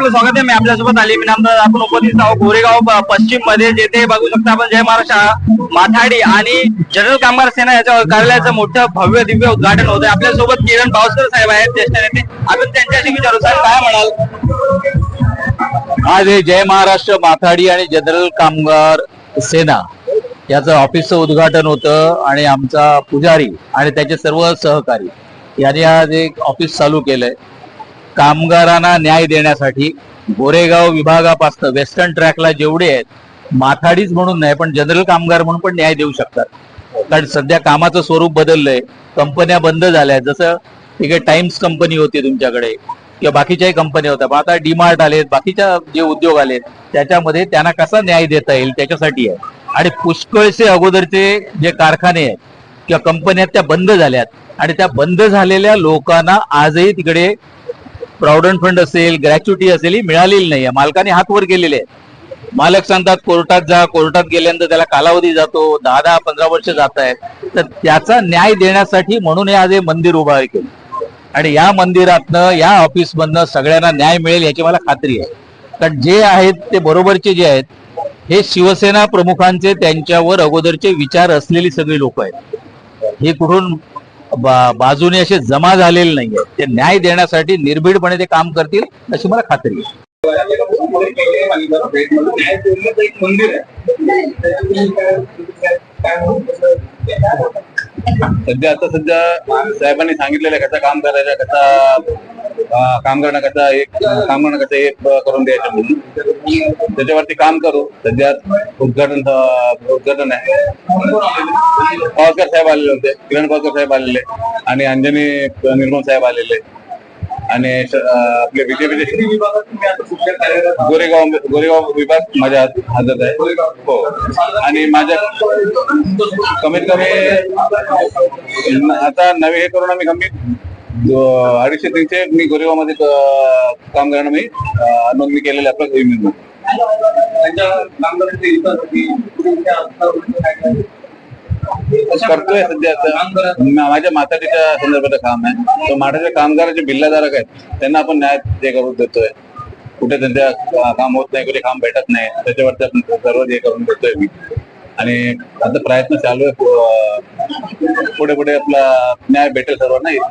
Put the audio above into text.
आपलं स्वागत आहे. मी आपल्यासोबत आले. मी नामदार आपण उपस्थित आहोत. गोरेगाव पश्चिममध्ये जेथे बघू शकता आपण जय महाराष्ट्र माथाडी आणि जनरल कामगार सेना याच्या कार्यालयाचं मोठं भव्य दिव्य उद्घाटन होत आहे आपल्यासोबत किरण भावस्कर साहेब आहेत ज्येष्ठ नेते. आपण त्यांच्याशी विचारू. साहेब काय म्हणाल? आज हे जय महाराष्ट्र माथाडी आणि जनरल कामगार सेना याचं ऑफिसचं उद्घाटन होतं आणि आमचा पुजारी आणि त्याचे सर्व सहकारी यांनी आज एक ऑफिस चालू केलंय. कामगारांना न्याय देण्यासाठी गोरेगाव विभागापासून वेस्टर्न ट्रॅकला जेवढे आहेत माथाडीच म्हणून नाही पण जनरल कामगार म्हणून पण न्याय देऊ शकतात. कारण सध्या कामाचं स्वरूप बदललंय कंपन्या बंद झाल्या आहेत. जसं ठीक आहे टाइम्स कंपनी होती तुमच्याकडे किंवा बाकीच्याही कंपन्या होत्या. पण आता डीमार्ट आलेत बाकीच्या जे उद्योग आलेत त्याच्यामध्ये त्यांना कसा न्याय देता येईल त्याच्यासाठी आहे. आणि पुष्कळसे अगोदरचे जे कारखाने आहेत किंवा कंपन्या त्या बंद झाल्यात. आणि त्या बंद झालेल्या लोकांना आजही तिकडे प्रॉव्हिडंट फंड असेल ग्रॅच्युटी असेल ही मिळालेली नाही आहे. मालकाने हात वर केलेले आहेत मालक सांगतात कोर्टात जा कोर्टात गेल्यानंतर त्याला कालावधी जातो दहा दहा पंधरा वर्ष जात आहेत. तर त्याचा न्याय देण्यासाठी म्हणून हे आज हे मंदिर उभा केलं. आणि या मंदिरातनं या ऑफिसमधनं सगळ्यांना न्याय मिळेल याची मला खात्री आहे. कारण जे आहेत ते बरोबरचे जे आहेत हे शिवसेना प्रमुखांचे त्यांच्यावर अगोदरचे विचार असलेली सगळी लोक आहेत. हे कुठून बा- बाजूने असे जमा झालेले नाहीये. ते न्याय देण्यासाठी निर्भीडपणे ते काम करतील अशी मला खात्री आहे. सध्या आता सध्या साहेबांनी सांगितलेलं आहे कसा काम करायचं कसा काम करणं कसा एक काम करणं कसं एक करून द्यायचं म्हणून. त्याच्यावरती काम करू. सध्या उद्घाटन उद्घाटन आहे. पावकर साहेब आलेले होते. किरण पावकर साहेब आलेले. आणि अंजनी निर्मल साहेब आलेले. आणि आपले बीजेपीचे गोरेगाव गोरेगाव विभाग माझ्या हात- हातात आहे. हो. आणि माझ्या कमीत कमी आता नवे हे करून आम्ही कमी अडीचशे तीनशे मी गोरेगावमध्ये काम करणं मी. नोंदणी केलेलं आपल्या. करतोय सध्या माझ्या माताजीच्या संदर्भात काम आहे. तर माठाच्या कामगाराचे बिल्लाधारक आहेत. त्यांना आपण न्याय ते करून देतोय. कुठे त्यांच्या काम होत नाही कुठे काम भेटत नाही त्याच्यावरती आपण सर्व हे करून देतोय मी. आणि आता प्रयत्न चालू आहे. पुढे पुढे आपला न्याय भेटेल सर्वांना.